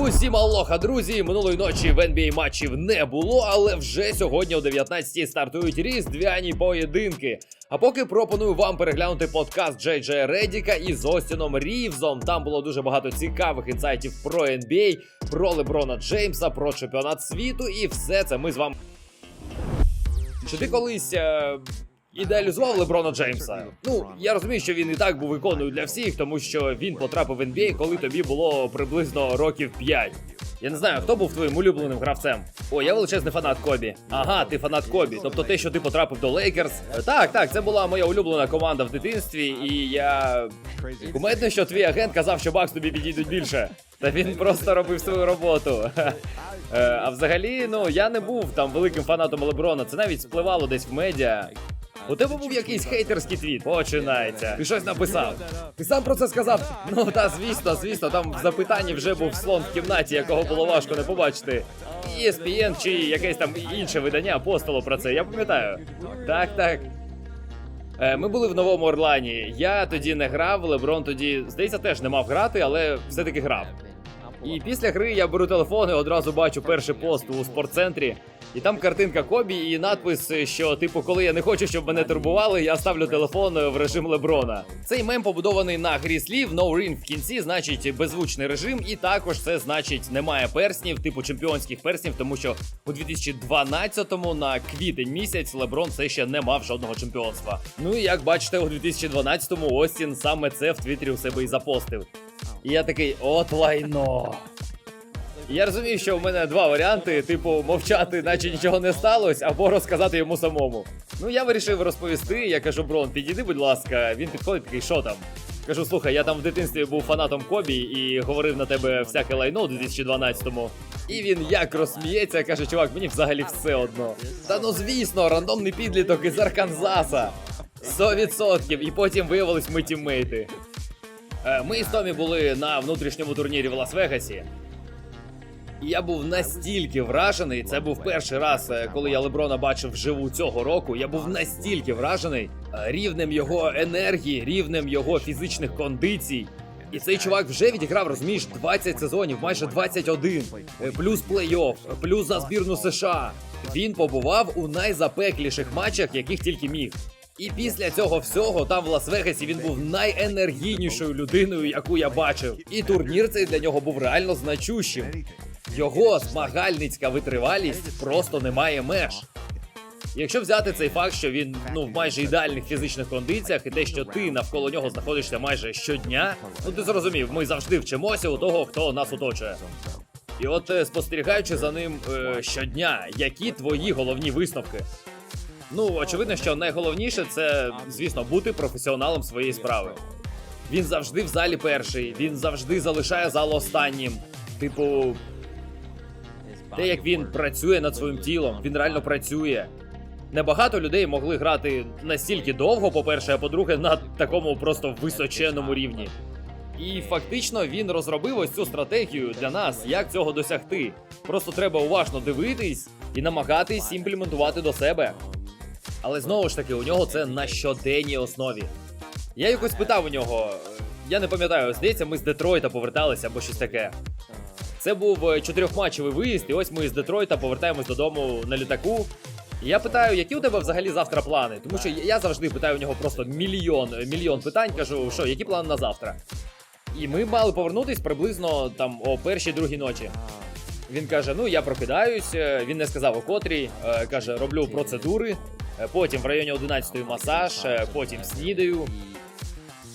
Усім алоха, друзі! Минулої ночі в NBA матчів не було, але вже сьогодні о 19-й стартують різдвяні поєдинки. А поки пропоную вам переглянути подкаст Джей Джей Редіка із Остіном Рівзом. Там було дуже багато цікавих інсайтів про NBA, про Леброна Джеймса, про чемпіонат світу, і все це ми з вами. Чи ти колись е, ідеалізував Леброна Джеймса? Ну, я розумію, що він і так був іконою для всіх, тому що він потрапив в NBA, коли тобі було приблизно років 5. Я не знаю, хто був твоїм улюбленим гравцем. О, я величезний фанат Кобі. Ага, ти фанат Кобі. Тобто те, що ти потрапив до Лейкерс. Так, так, це була моя улюблена команда в дитинстві, і я. Кумедно, що твій агент казав, що Бакс тобі підійдуть більше. Та він просто робив свою роботу. Е, А взагалі, ну я не був там великим фанатом Леброна. Це навіть спливало десь в медіа. У тебе був якийсь хейтерський твіт. Починається. Ти щось написав. Ти сам про це сказав? Ну та звісно, звісно, там в запитанні вже був слон в кімнаті, якого було важко не побачити. ESPN чи якесь там інше видання постало про це. Я пам'ятаю. Так, так. Е, Ми були в Новому Орлані. Я тоді не грав, Леброн тоді, здається, теж не мав грати, але все-таки грав. І після гри я беру телефон і одразу бачу перший пост у спортцентрі. І там картинка Кобі і надпис, що, типу, коли я не хочу, щоб мене турбували, я ставлю телефон в режим Леброна. Цей мем побудований на грі слів, no ring в кінці, значить беззвучний режим, і також це значить немає перснів, типу чемпіонських перснів, тому що у 2012-му на квітень місяць Леброн все ще не мав жодного чемпіонства. Ну і як бачите, у 2012-му Остін саме це в Твіттері у себе і запостив. І я такий, от лайно. Я розумію, що в мене два варіанти: типу, мовчати, наче нічого не сталося, або розказати йому самому. Ну, я вирішив розповісти. Я кажу, Брон, підійди, будь ласка. Він підходить такий, що там? Кажу, слухай, я там в дитинстві був фанатом Кобі і говорив на тебе всяке лайно у 2012-му. І він як розсміється, каже, чувак, мені взагалі все одно. Та ну звісно, рандомний підліток із Арканзаса. 100%. І потім виявились ми тіммейти. Е, Ми з Томі були на внутрішньому турнірі в Лас-Вегасі. Я був настільки вражений. Це був перший раз, е, коли я Леброна бачив вживу цього року. Я був настільки вражений е, рівнем його енергії, рівнем його фізичних кондицій. І цей чувак вже відіграв, розумієш, 20 сезонів, майже 21, е, плюс плей-офф, плюс за збірну США. Він побував у найзапекліших матчах, яких тільки міг. І після цього всього там в Лас-Вегасі він був найенергійнішою людиною, яку я бачив. І турнір цей для нього був реально значущим. Його змагальницька витривалість просто не має меж. Якщо взяти цей факт, що він ну в майже ідеальних фізичних кондиціях, і те, що ти навколо нього знаходишся майже щодня, ну ти зрозумів, ми завжди вчимося у того, хто нас оточує. І от е, спостерігаючи за ним е, щодня, які твої головні висновки? Ну, очевидно, що найголовніше це, звісно, бути професіоналом своєї справи. Він завжди в залі перший, він завжди залишає зал останнім. Типу, те, як він працює над своїм тілом, він реально працює. Небагато людей могли грати настільки довго, по-перше, а по-друге, на такому просто височенному рівні. І фактично він розробив ось цю стратегію для нас, як цього досягти. Просто треба уважно дивитись і намагатись імплементувати до себе. Але знову ж таки, у нього це на щоденній основі. Я якось питав у нього, е, я не пам'ятаю, здається, ми з Детройта поверталися або щось таке. Це був е, чотирьохматчевий виїзд, і ось ми з Детройта повертаємось додому на літаку. Я питаю, які у тебе взагалі завтра плани? Тому що я завжди питаю у нього просто мільйон мільйон питань. Кажу, що які плани на завтра? І ми мали повернутись приблизно там о першій другій ночі. Він каже: Ну я прокидаюсь. е, Він не сказав о котрій. е, Каже, роблю процедури. Потім в районі 11-ї масаж, е, потім снідаю.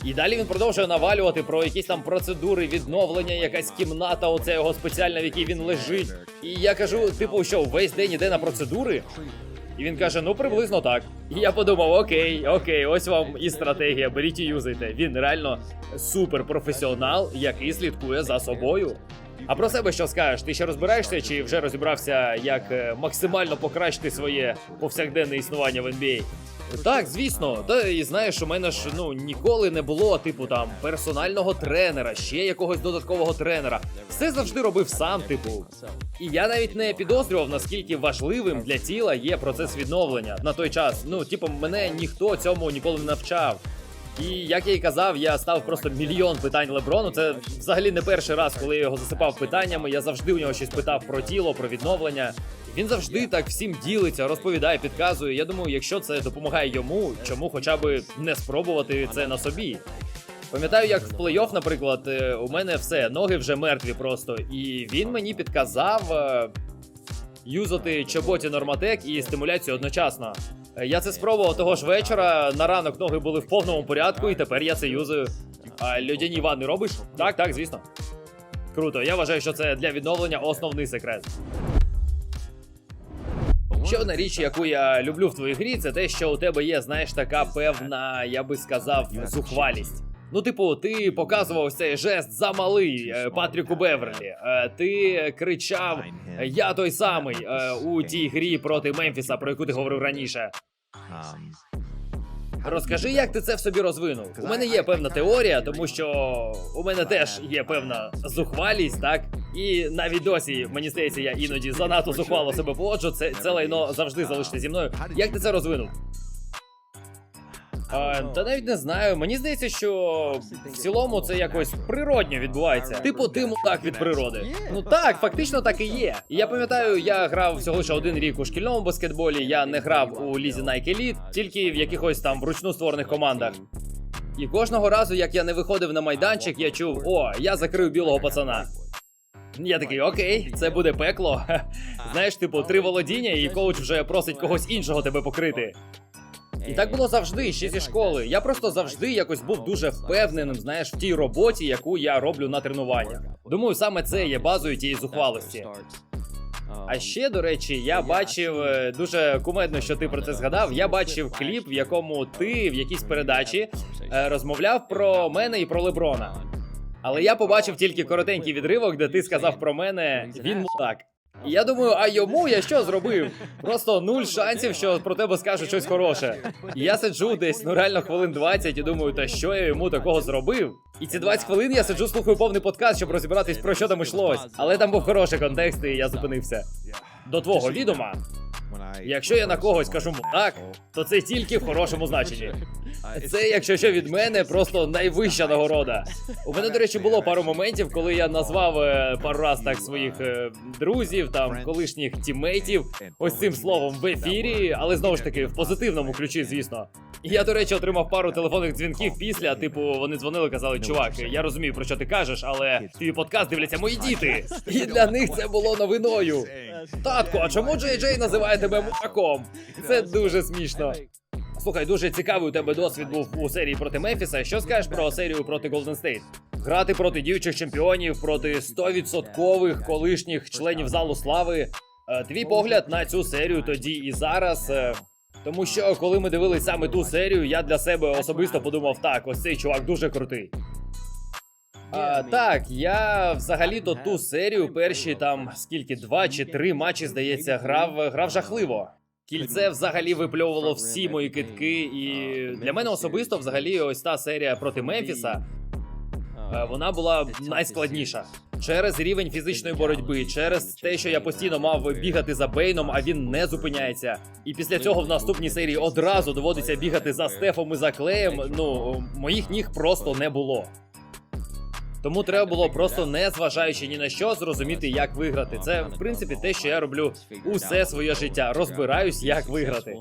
І далі він продовжує навалювати про якісь там процедури відновлення, якась кімната, оце його спеціальна, в якій він лежить. І я кажу, типу, що весь день іде на процедури. І він каже: ну приблизно так. І я подумав: окей, окей, ось вам і стратегія, беріть і юзайте. Він реально супер професіонал, який слідкує за собою. А про себе що скажеш? Ти ще розбираєшся чи вже розібрався, як е, максимально покращити своє повсякденне існування в NBA? Так, звісно. Та і знаєш, у мене ж ну ніколи не було, типу, там персонального тренера, ще якогось додаткового тренера. Все завжди робив сам, типу. І я навіть не підозрював, наскільки важливим для тіла є процес відновлення на той час. Ну, типу, мене ніхто цьому ніколи не навчав. І як я й казав, я став просто мільйон питань Леброну. Це взагалі не перший раз, коли я його засипав питаннями. Я завжди у нього щось питав про тіло, про відновлення. Він завжди так всім ділиться, розповідає, підказує. Я думаю, якщо це допомагає йому, чому хоча б не спробувати це на собі. Пам'ятаю, як в плей-офф, наприклад, е, у мене все, ноги вже мертві просто. І він мені підказав е, юзати чоботі Норматек і стимуляцію одночасно. Е, Я це спробував того ж вечора. На ранок ноги були в повному порядку, і тепер я це юзаю. А льодяні ванни робиш? Так, так, звісно. Круто, я вважаю, що це для відновлення основний секрет. Ще одна річ, яку я люблю в твоїй грі, це те, що у тебе є, знаєш, така певна, я би сказав, зухвалість. Ну, типу, ти показував цей жест замалий е, Патріку Беверлі. Е, Ти кричав Я той самий е, у тій грі проти Мемфіса, про яку ти говорив раніше. Розкажи, як ти це в собі розвинув. У мене є певна теорія, тому що у мене теж є певна зухвалість, так? І навіть досі, мені здається, я іноді занадто зухвало себе поводжу. Це, це лайно завжди залишиться зі мною. Як ти це розвинув? Та навіть не знаю. Мені здається, що в цілому це якось природньо відбувається. Типу, ти мудак від природи. Ну так, фактично так і є. Я пам'ятаю, я грав всього лише один рік у шкільному баскетболі. Я не грав у лізі Nike Elite, тільки в якихось там вручну створених командах. І кожного разу, як я не виходив на майданчик, я чув: о, я закрив білого пацана. Я такий, окей, це буде пекло. Знаєш, типу, три володіння, і коуч вже просить когось іншого тебе покрити. І так було завжди, ще зі школи. Я просто завжди якось був дуже впевненим, знаєш, в тій роботі, яку я роблю на тренуваннях. Думаю, саме це є базою тієї зухвалості. А ще, до речі, я бачив е, дуже кумедно, що ти про це згадав. Я бачив кліп, в якому ти в якійсь передачі е, розмовляв про мене і про Леброна. Але я побачив тільки коротенький відривок, де ти сказав про мене він мудак. І я думаю, а йому я що зробив? Просто нуль шансів, що про тебе скажуть щось хороше. І я сиджу десь ну реально хвилин 20 і думаю, та що я йому такого зробив? І ці 20 хвилин я сиджу, слухаю повний подкаст, щоб розібратись про що там ішлось. Але там був хороший контекст, і я зупинився. До твого відома, якщо я на когось кажу мудак, то це тільки в хорошому значенні. Це, якщо що від мене, просто найвища нагорода. У мене, до речі, було пару моментів, коли я назвав е, пару раз так своїх е, друзів, там колишніх тімейтів, ось цим словом в ефірі, але знову ж таки в позитивному ключі, звісно. Я, до речі, отримав пару телефонних дзвінків після. Типу, вони дзвонили, казали, чувак, я розумію про що ти кажеш, але твій подкаст дивляться мої діти. І для них це було новиною. Татку, а чому Джей Джей називає тебе мудаком? Це дуже смішно. Слухай, дуже цікавий у тебе досвід був у серії проти Мемфіса. Що скажеш про серію проти Golden State? Грати проти діючих чемпіонів, проти 100% колишніх членів залу слави. Е, Твій погляд на цю серію тоді і зараз. е, Тому що коли ми дивились саме ту серію, я для себе особисто подумав, так, ось цей чувак дуже крутий. А, так, я взагалі-то ту серію перші там скільки два чи три матчі, здається, грав, грав жахливо. Кільце взагалі випльовувало всі мої китки, і для мене особисто, взагалі, ось та серія проти Мемфіса. е, Вона була найскладніша через рівень фізичної боротьби, через те, що я постійно мав бігати за Бейном, а він не зупиняється. І після цього в наступній серії одразу доводиться бігати за Стефом і за Клеєм. Ну моїх ніг просто не було. Тому треба було просто не зважаючи ні на що зрозуміти, як виграти. Це в принципі те, що я роблю усе своє життя. Розбираюсь, як виграти.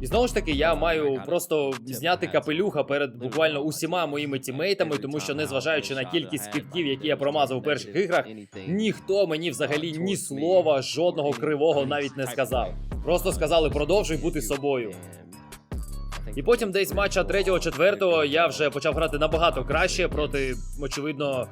І знову ж таки, я маю просто зняти капелюха перед буквально усіма моїми тімейтами, тому що, незважаючи на кількість китків, які я промазав у перших іграх, ніхто мені взагалі ні слова, жодного кривого навіть не сказав. Просто сказали, продовжуй бути собою. І потім десь матча 3-4 я вже почав грати набагато краще проти, очевидно,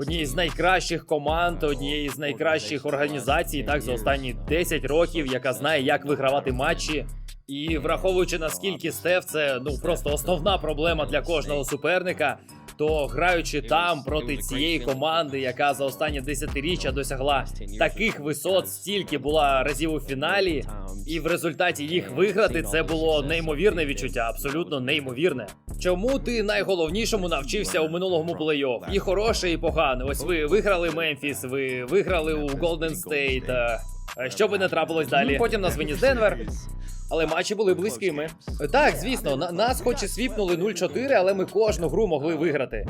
однієї з найкращих команд, однієї з найкращих організацій, так за останні 10 років, яка знає, як вигравати матчі. І враховуючи наскільки Стеф це ну просто основна проблема для кожного суперника. То граючи там проти цієї команди, яка за останнє десятиріччя досягла таких висот, стільки була разів у фіналі, і в результаті їх виграти це було неймовірне відчуття, абсолютно неймовірне. Чому ти найголовнішому навчився у минулому плей-офф? І хороше, і погане. Ось ви виграли Мемфіс, ви виграли у Голден Стейт. е, е, Що би не трапилось далі? Потім нас виніс Денвер. Але матчі були близькими. Так, звісно, на- нас хоч і свіпнули 0-4, але ми кожну гру могли виграти.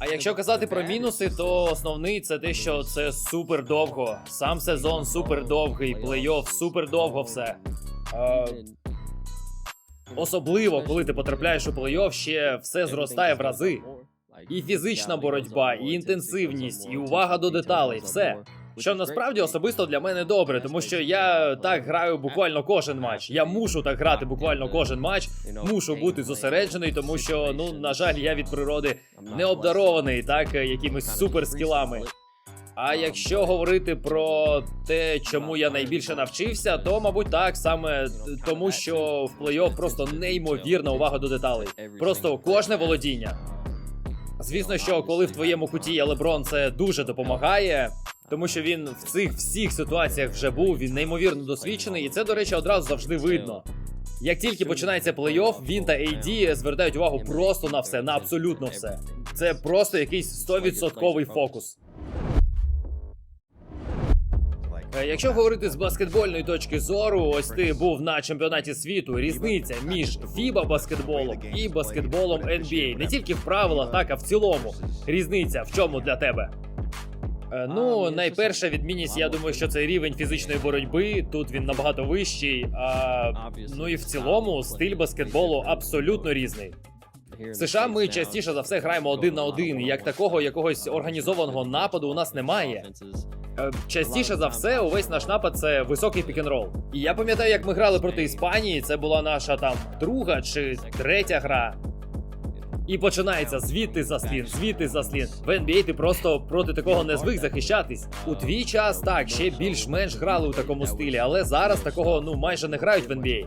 А якщо казати про мінуси, то основний це те, що це супер довго. Сам сезон супер довгий, плей-офф супер довго все. Е, особливо, коли ти потрапляєш у плей-офф, ще все зростає в рази. І фізична боротьба, і інтенсивність, і увага до деталей, все. Що насправді особисто для мене добре, тому що я так граю буквально кожен матч. Я мушу так грати буквально кожен матч. Мушу бути зосереджений, тому що, ну на жаль, я від природи не обдарований так якимись суперскілами. А якщо говорити про те, чому я найбільше навчився, то мабуть так саме тому, що в плей-офф просто неймовірна увага до деталей. Просто кожне володіння. Звісно, що коли в твоєму куті є Леброн, це дуже допомагає, тому що він в цих всіх ситуаціях вже був, він неймовірно досвідчений, і це, до речі, одразу завжди видно. Як тільки починається плей-офф, він та AD звертають увагу просто на все, на абсолютно все. Це просто якийсь 100% фокус. Е, Якщо говорити з баскетбольної точки зору, ось ти був на чемпіонаті світу. Різниця між FIBA баскетболом і баскетболом NBA. Не тільки в правилах, так а в цілому. Різниця в чому для тебе? Е, Ну, найперша відмінність, я думаю, що це рівень фізичної боротьби. Тут він набагато вищий. А ну і в цілому стиль баскетболу абсолютно різний. В США ми частіше за все граємо один на один, як такого якогось організованого нападу у нас немає. Е, Частіше за все, увесь наш напад це високий пікінрол. І я пам'ятаю, як ми грали проти Іспанії, це була наша там друга чи третя гра. І починається звідти заслін, звідти заслін. В NBA ти просто проти такого не звик захищатись. У твій час так ще більш-менш грали у такому стилі, але зараз такого ну майже не грають в NBA.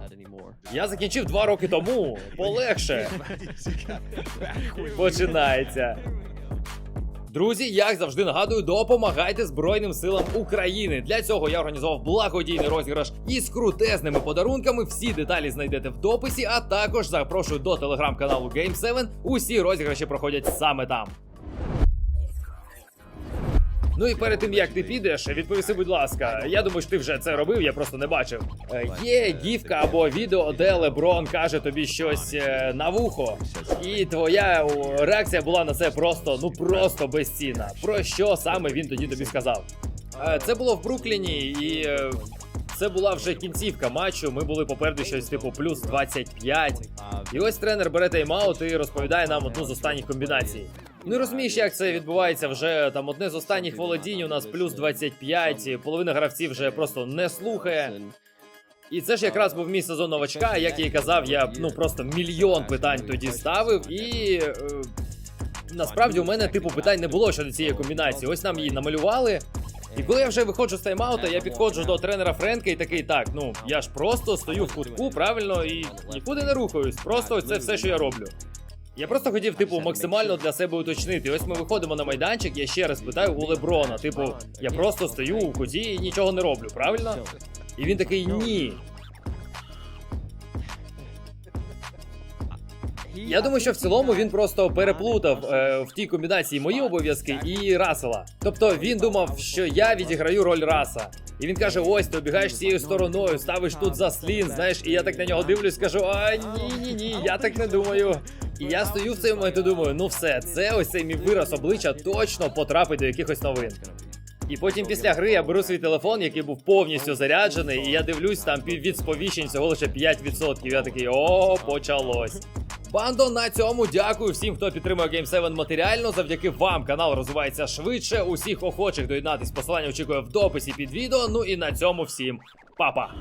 Я закінчив два роки тому. Полегше. Починається. Друзі, як завжди нагадую, допомагайте Збройним силам України. Для цього я організував благодійний розіграш із крутезними подарунками. Всі деталі знайдете в дописі, а також запрошую до телеграм-каналу Game7. Усі розіграші проходять саме там. Ну і перед тим як ти підеш, відповіси, будь ласка. Я думаю, що ти вже це робив, я просто не бачив. Е, є гіфка або відео, де Леброн каже тобі щось е, на вухо, і твоя реакція була на це просто, ну просто безцінна. Про що саме він тоді тобі сказав? Е, це було в Брукліні, і це була вже кінцівка матчу. Ми були попереду щось типу плюс 25. І ось тренер бере тайм-аут і розповідає нам одну з останніх комбінацій. Ну і розумієш, як це відбувається вже там одне з останніх володінь. У нас плюс 25, половина гравців вже просто не слухає. І це ж якраз був мій сезон новачка. Як я і казав, я ну просто мільйон питань тоді ставив, і е, насправді у мене типу питань не було щодо цієї комбінації. Ось нам її намалювали. І коли я вже виходжу з тайм-аута, я підходжу до тренера Френка і такий, так, ну я ж просто стою в кутку, правильно, і нікуди не рухаюсь. Просто це все, що я роблю. Я просто хотів, типу, максимально для себе уточнити. Ось ми виходимо на майданчик, я ще раз питаю у Леброна. Типу, я просто стою у куті і нічого не роблю, правильно? І він такий ні. Я думаю, що в цілому він просто переплутав е, в тій комбінації мої обов'язки і Расела. Тобто він думав, що я відіграю роль Раса. І він каже: ось ти обігаєш цією стороною, ставиш тут заслін, знаєш, і я так на нього дивлюсь, кажу: а ні, ні, ні, я так не думаю. І я стою в цей момент і думаю, ну все, це ось цей мій вираз обличчя точно потрапить до якихось новин. І потім після гри я беру свій телефон, який був повністю заряджений, і я дивлюсь там від сповіщень всього лише 5%. Я такий о, почалось. Бандо, на цьому дякую всім, хто підтримує Game 7 матеріально. Завдяки вам канал розвивається швидше. Усіх охочих доєднатись посилання очікує в дописі під відео. Ну і на цьому всім па-па.